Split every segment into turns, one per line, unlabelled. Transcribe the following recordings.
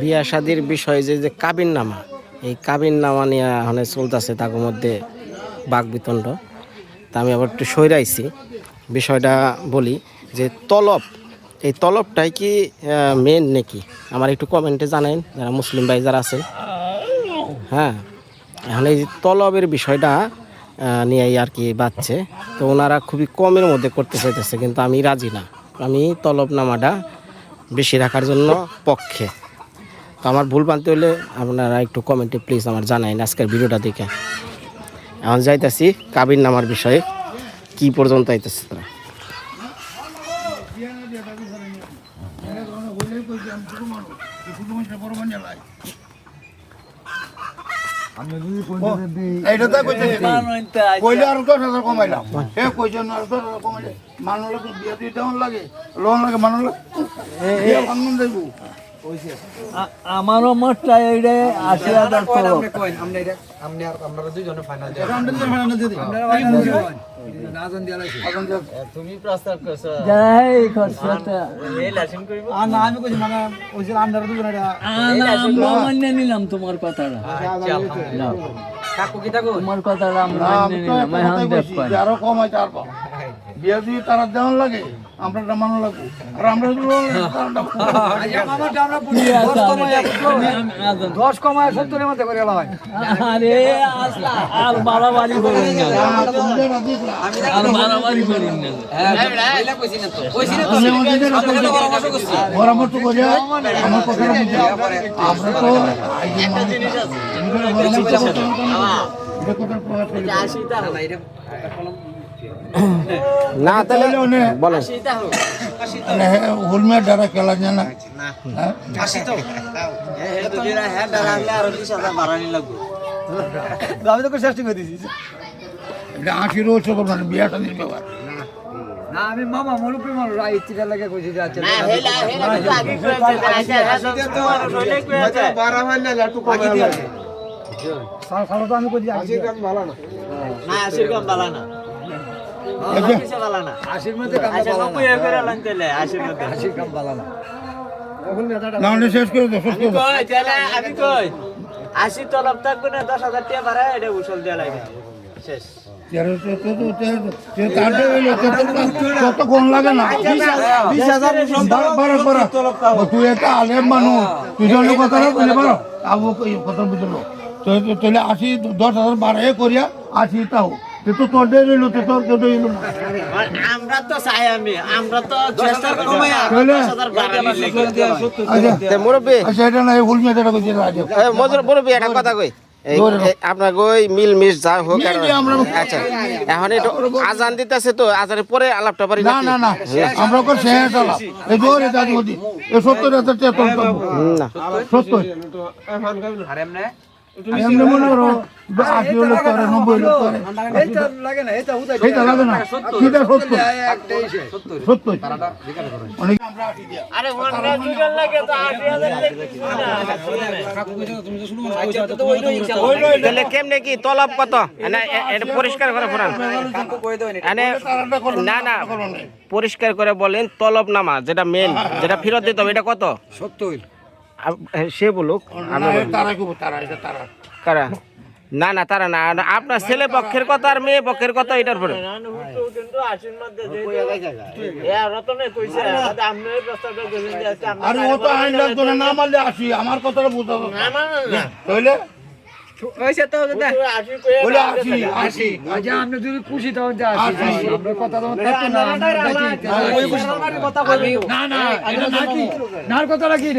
বিয়া শাদির বিষয়ে যে যে কাবিন নামা এই কাবিন নামা নিয়ে এখন চলতেছে তার মধ্যে বাঘ বিতণ্ড তা আমি আবার একটু সইরাইছি, বিষয়টা বলি যে তলব, এই তলবটাই কি মেন নাকি? আমার একটু কমেন্টে জানেন যারা মুসলিম ভাই যারা আছেন। হ্যাঁ এখন এই তলবের বিষয়টা নিয়েই আর কি বাচ্চে তো ওনারা খুবই কমের মধ্যে করতে চাইতেছে, কিন্তু আমি রাজি না। আমি তলবনামাটা বেশি রাখার জন্য পক্ষে। তো আমার ভুল বানতে হলে আপনারা একটু কমেন্টে প্লিজ আমার জানাইন আজকের ভিডিওটা দেখে। এখন যাইতেছি কাবির নামার বিষয়ে কি পর্যন্ত আইতেছে তারা?
মানুষ লাগে লোন লাগে মানুষ দেবো।
আমারও মোটটা এইটা আশি হাজার নিলাম তোমার কথাটা। তোমার কথাটা আমরা নিলাম
আরও কমাই পাবো বিয়া দিয়ে তারা দেওয়ান লাগে আমরা মানুষ লাগবো আর আমরা লাগে, তারা একটা-
দশ কমায় সত্তরের মধ্যে করে আরে আস- আর বাড়াবাড়ি করুন না।
আর
আর বাড়াবাড়ি করুন না।
পরামর্শ করে আমার আমরা তো এটা প্রভাব দেয়।
না তাহলে বলেন।
মানে হুলমের দ্বারা খেলা যায় না হ্যাঁ?
আমি তো চেষ্টা করে দিছি।
আশির ওষুধ করবেন বিয়াটা নিয়ে ব্যাপার
না আমি মামা মরুপি মানুষ ইচ্ছিটা লাগে কইছি যে আচ্ছা সাল সাল তো আমি কইছি আশি গ্রাম ভালো না আশির মধ্যে কাম ভালো না আশি গ্রাম ভালো না।
না হলে শেষ করে দাও শেষ করে দাও
আমি কই আশি তলব থাকবে না দশ হাজার টাকা ভাড়া এটা উসল দেওয়া লাগে শেষ
তুই একটা আলেম মানুষ তুই কথা পারো আবু কথা বুঝলো তাহলে আশি দশ হাজার বারো করিয়া আশি তাও তো তো তোর রইল তো তোর কেউ রইল না
আমরা তো চাই আমি আমরা তো চেষ্টা দশ হাজার
আচ্ছা
মুরব্বী।
আচ্ছা এটা না এই কইছে রাজে।
মুরব্বী একটা কথা কই। আপনার গই মিল মিস যা হোক
আমরা-
আচ্ছা এখন একটু আজান দিতেছে তো আজানের পরে আলাপটা পারি
না না না আমরা কো শেষ হলো এই দৌড়ে দাদি বদি এই সত্তর হাজার টাকা
না।
সত্তর। এমনি মনে করো আশি করে নব্বই করে।
লাগে না।
সেটা সত্তর। সত্তর। অনেক
কেমনে কি তলব কত? না এ- এটা পরিষ্কার করে ফোরান না না পরিষ্কার করে বলেন তলব নামা যেটা মেন যেটা ফেরত দিতে হবে এটা কত?
সত্তর।
সে বলুক কারা না না তারা না আপনার ছেলে পক্ষের কথা আর মেয়ে পক্ষের কথা এটার পরে
আমরা
কথাটা বুঝতে হবে
না, না, না, না।
তাইলে
হুট্টু আশি কইয়া
বলে আসি আসি
আচ্ছা আপনি যদি খুশি তখন যা আসি আমরা কথা তখন থাকতো না না না এটা নাকি নার কি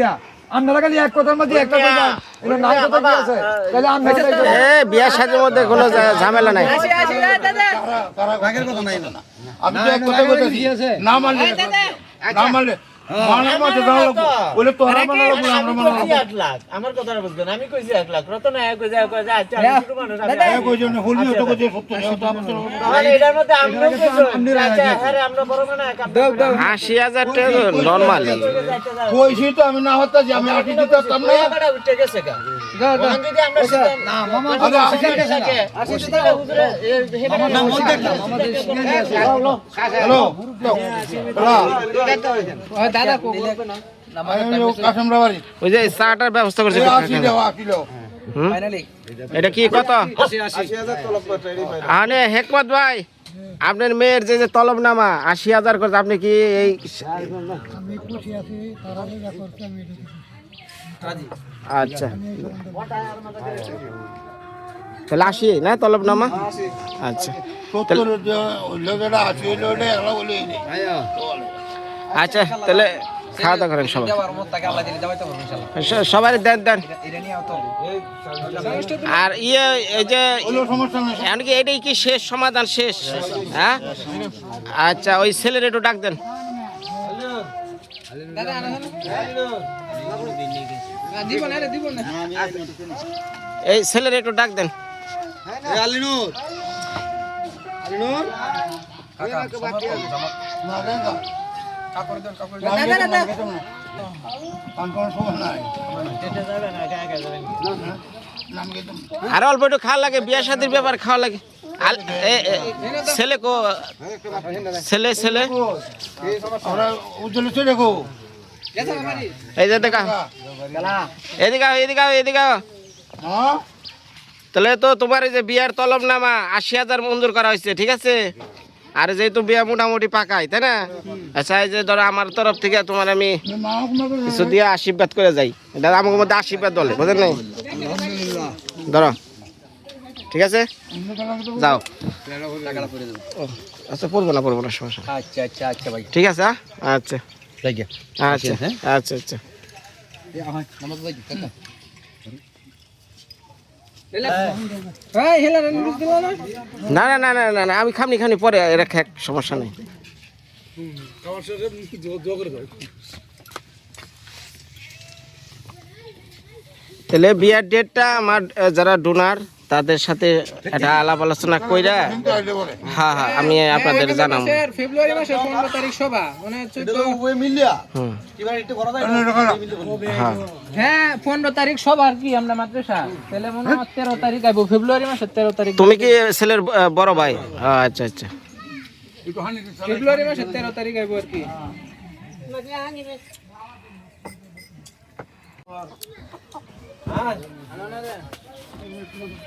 আপনারা খালি এক কথার মধ্যে একটা কথা এটা নার কথা কি আছে তাহলে আমরা
এ বিয়ার সাথের মধ্যে কোনো ঝামেলা নাই।
তারা ভাগের কথা নাই না। আমি তো এক কথা বলতেছি না মানলে না মারলে মানা আমরা
আমি বুঝবেন। কইছি এক লাখ। রতন এক কইছে আচ্ছা ছোট মানুষ না হতাম
আশি হাজার টাকা নর্মালি
কইছি তো আমি না হতো আমি আটি দিতে পারতাম না।
উঠে গেছে গা
নাম
ওই যে চাটার ব্যবস্থা করছে? এটা কি কত আনে হেকমত ভাই আপনার মেয়ের যে যে তলবনামা আশি হাজার করছে আপনি কি এই আচ্ছা। তাহলে আশি না তলবনামা আচ্ছা।
আসি এগুলো বলে
আচ্ছা তাহলে খাওয়া দাওয়া করেন সবাই। সবাই দেন দেন। আর ইয়ে এই যে এমনকি এটাই কি শেষ সমাধান শেষ? হ্যাঁ? আচ্ছা ওই ছেলের একটু ডাক দেন। এই ছেলের একটু ডাক দেন।
কে তুমি
আর অল্প একটু খাওয়া লাগে বিয়ে শাদির ব্যাপার খাওয়া লাগে। ছেলে কো ছেলে ছেলে। এই যে দেখা। এদিকে এদিকে এদিকে।
হ্যাঁ?
তাহলে তো তোমার এই যে বিয়ার তলব নামা আশি হাজার মঞ্জুর করা হয়েছে ঠিক আছে? আর যেহেতু বিয়া মোটামুটি পাকাই তাই না? আচ্ছা এই যে ধরো আমার তরফ থেকে তোমার আমি কিছু দিয়ে আশীর্বাদ করে যাই। এটা আমাকে মধ্যে আশীর্বাদ বলে বুঝলেন নাই? ধরো। ঠিক আছে? যাও। আচ্ছা পড়ব না পড়ব না সমস্যা
আচ্ছা আচ্ছা আচ্ছা ভাই।
ঠিক আছে? হ্যাঁ? আচ্ছা আচ্ছা আচ্ছা আচ্ছা। না? না না না না না আমি খামনি খামনি পরে এরা খেক সমস্যা নেই। তাহলে বিয়ার ডেটটা আমার যারা ডোনার তাদের সাথে একটা আলাপ আলোচনা কইরা হ্যাঁ হ্যাঁ আমি আপনাদের জানাব
ফেব্রুয়ারি মাসের পনেরো তারিখ সভা মানে
হ্যাঁ।
হ্যাঁ পনেরো তারিখ সভা কি আমরা মাদ্রাসা। তাহলে মনে হয় তেরো তারিখ আইবো ফেব্রুয়ারি মাসের তেরো তারিখ।
তুমি কি ছেলের বড় ভাই? আচ্ছা আচ্ছা।
ফেব্রুয়ারি মাসের তেরো তারিখ আইবো আর কি।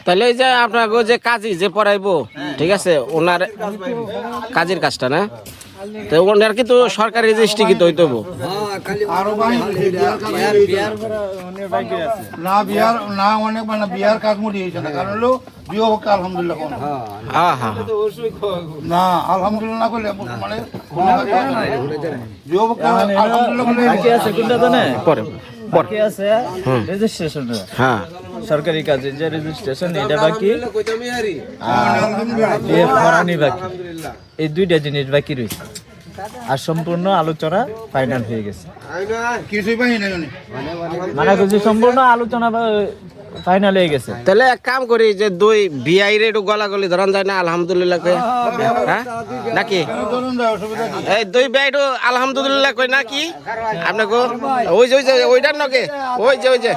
তাহলে এই যে আপনার যে কাজী যে পড়াইবো ঠিক আছে ওনার কাজের কাজটা না? তো ওনার কিন্তু সরকারি রেজিস্ট্রি কিন্তু হইতে
ভাই না বিয়ার না অনেক মানে বিয়ার কাজ মুড়ি হয়েছে না কারণ হলো বিয়ে হোক আলহামদুলিল্লাহ কোন। না আলহামদুলিল্লাহ না করলে মানে বিয়ে হোক আলহামদুলিল্লাহ
পরে পরে।
বাকি আছে রেজিস্ট্রেশন
হ্যাঁ।
সরকারি কাজে যে রেজিস্ট্রেশন এটা বাকি? আর বিয়ে বাকি? এই দুইটা জিনিস বাকি রয়েছে। আর সম্পূর্ণ আলোচনা ফাইনাল হয়ে গেছে। মানে সম্পূর্ণ আলোচনা ফাইনাল হয়ে গেছে।
তাহলে এক কাম করি যে দুই বিআই রে একটু গলাগলি ধরান যায় না আলহামদুলিল্লাহ কই। হ্যাঁ? নাকি? এই দুই বিআই একটু আলহামদুলিল্লাহ কই নাকি আপনাকে ওই যে ওই যে ওইটার নকে ওই যে ওই যে।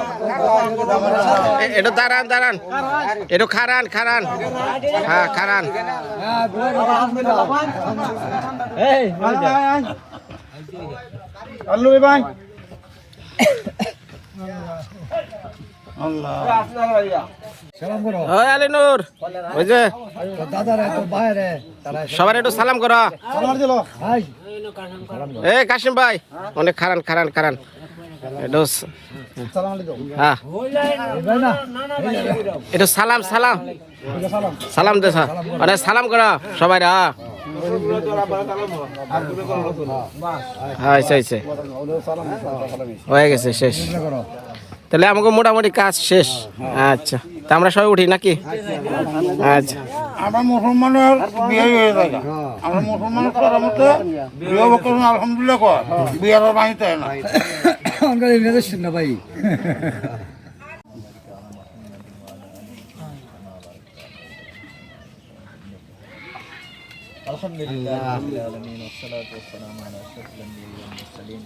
এ- একটু দাঁড়ান দাঁড়ান। একটু খারান খারান হ্যাঁ খারান
এই
আল্লু ভাই। আল্লাহ।
ওই আলী নূর। ওই যে
দাদারা তো বাইরে তারা
সবার একটু সালাম করো।
আমার দিল।
ভাই।
এ কাশিম ভাই অনেক খারান খারান খারান। একটু স-
সালাম আলাইকুম
হ্যাঁ। সালাম সালাম। সালাম দে স্যার মানে সালাম করো সবাই রা। হ্যাঁ হয়ে গেছে শেষ। তাহলে আমাকে মোটামুটি কাজ শেষ। আচ্ছা। তা আমরা সবাই উঠি নাকি? আচ্ছা।
আমরা মুসলমানের বিয়ে হয়ে যায়। আমরা মুসলমানের করার মতো বিয়ে আলহামদুলিল্লাহ কর। বিয়ার বাড়িতে না।
আমরা না ভাই।
الحمد لله رب العالمين والصلاة والسلام على أشرف الأنبياء والمرسلين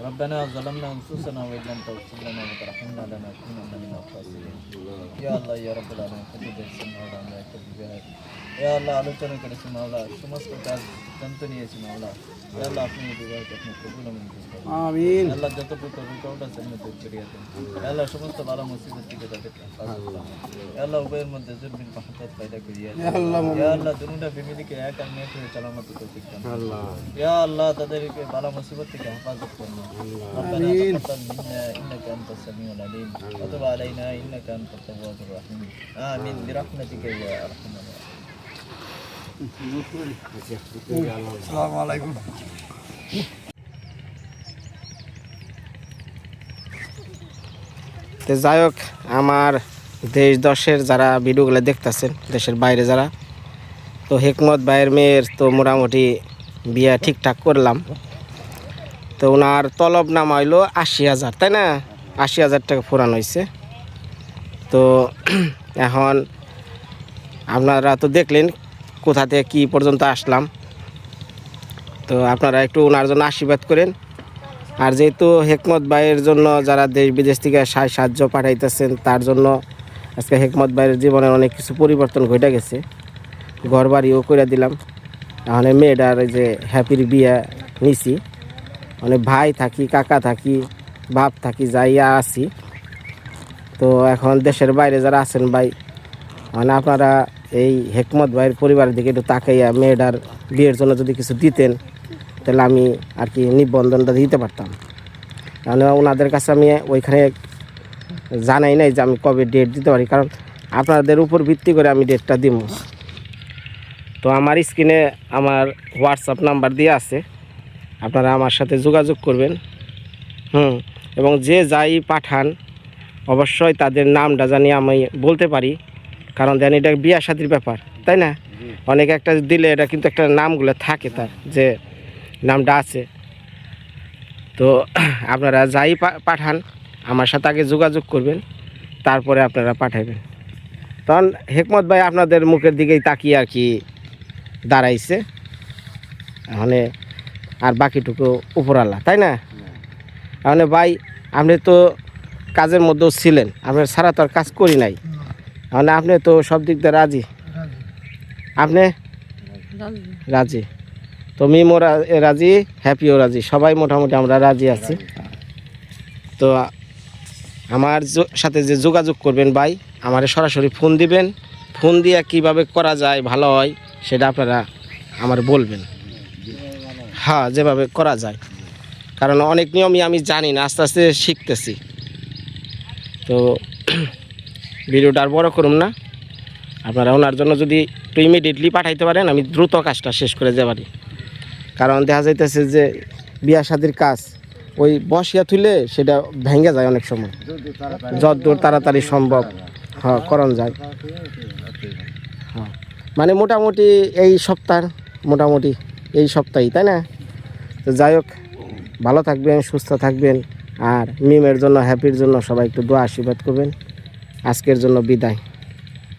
ربنا ظلمنا أنفسنا وإن لم تغفر لنا وترحمنا لنكونن من الخاسرين يا الله يا رب العالمين خذ بيسنا ولا يا الله على تنك رسم الله شمس كتاب সিদ্ধান্ত নিয়েছি মাওলা ইয়া আল্লাহ আপনি এই বিবাহকে আপনি কবুল ও মঞ্জুর করুন
আমিন
আল্লাহ যত প্রকার রুকাওট আছে আপনি দূর করিয়া দেন আল্লাহ সমস্ত বালা মুসিবত থেকে তাদের হেফাজত করুন আল্লাহ উভয়ের মধ্যে জুরবিন মাহাব্বত পয়দা করিয়া দেন ইয়া আল্লাহ দুনুটা ফ্যামিলিকে এক আর নেক হয়ে চালামত তৌফিক দান
আল্লাহ
ইয়া আল্লাহ তাদেরকে বালা মুসিবত থেকে হেফাজত করুন ربنا تقبل منا انك انت السميع العليم وتب علينا انك انت التواب الرحيم امين برحمتك يا ارحم الراحمين
তো যাই হোক, আমার দেশ দশের যারা ভিডিওগুলো দেখতেছেন, দেশের বাইরে যারা, তো হেকমত ভাইয়ের মেয়ের তো মোটামুটি বিয়ে ঠিকঠাক করলাম। তো ওনার তলব নাম হইল আশি হাজার, তাই না? আশি হাজার টাকা ফুরানো হয়েছে তো এখন আপনারা তো দেখলেন কোথা থেকে কী পর্যন্ত আসলাম। তো আপনারা একটু ওনার জন্য আশীর্বাদ করেন। আর যেহেতু হেকমত ভাইয়ের জন্য যারা দেশ বিদেশ থেকে সাহায্য সাহায্য পাঠাইতেছেন, তার জন্য আজকে হেকমত ভাইয়ের জীবনে অনেক কিছু পরিবর্তন ঘটে গেছে। ঘর বাড়িও করে দিলাম এখন মেয়েটার এই যে হ্যাপির বিয়ে নিছি। মানে ভাই থাকি, কাকা থাকি, বাপ থাকি যাইয়া আছি। তো এখন দেশের বাইরে যারা আছেন ভাই মানে আপনারা এই হেকমত ভাইয়ের পরিবারের দিকে একটু তাকাইয়া মেয়েটার বিয়ের জন্য যদি কিছু দিতেন, তাহলে আমি আর কি নিবন্ধনটা দিতে পারতাম। কারণ ওনাদের কাছে আমি ওইখানে জানাই নাই যে আমি কবে ডেট দিতে পারি, কারণ আপনাদের উপর ভিত্তি করে আমি ডেটটা দিব। তো আমার স্ক্রিনে আমার হোয়াটসঅ্যাপ নাম্বার দিয়ে আছে, আপনারা আমার সাথে যোগাযোগ করবেন। হুম, এবং যে যাই পাঠান, অবশ্যই তাদের নামটা জানি আমি বলতে পারি। কারণ দেন এটা বিয়া সাথীর ব্যাপার তাই না? অনেক একটা দিলে এটা কিন্তু একটা নামগুলো থাকে তার যে নামটা আছে। তো আপনারা যাই পাঠান আমার সাথে আগে যোগাযোগ করবেন তারপরে আপনারা পাঠাবেন। তখন হেকমত ভাই আপনাদের মুখের দিকেই তাকিয়ে আর কি দাঁড়াইছে। মানে আর বাকিটুকু উপরালা তাই না? মানে ভাই আপনি তো কাজের মধ্যেও ছিলেন আপনার সারা তো আর কাজ করি নাই। মানে আপনি তো সব দিক দিয়ে রাজি। আপনি? রাজি। তো মিমো রাজি, হ্যাপিও রাজি। সবাই মোটামুটি আমরা রাজি আছি। তো আমার সাথে যে যোগাযোগ করবেন ভাই, আমারে সরাসরি ফোন দিবেন। ফোন দিয়ে কীভাবে করা যায়, ভালো হয়, সেটা আপনারা আমার বলবেন। হ্যাঁ যেভাবে করা যায়। কারণ অনেক নিয়মই আমি জানি না, আস্তে আস্তে শিখতেছি। তো ভিডিওটা আর বড় করুন না। আপনারা ওনার জন্য যদি একটু ইমিডিয়েটলি পাঠাইতে পারেন, আমি দ্রুত কাজটা শেষ করে যেতে পারি কারণ দেখা যাইতেছে যে বিয়া শাদির কাজ, ওই বসিয়া তুলে সেটা ভেঙে যায় অনেক সময়। যতদূর তাড়াতাড়ি সম্ভব হ্যাঁ করণ যায়। হ্যাঁ মানে মোটামুটি এই সপ্তাহ, মোটামুটি এই সপ্তাহেই, তাই না? তো যাই হোক, ভালো থাকবেন, সুস্থ থাকবেন, আর মিমের জন্য, হ্যাপির জন্য সবাই একটু দোয়া আশীর্বাদ করবেন। আজকের জন্য বিদায়।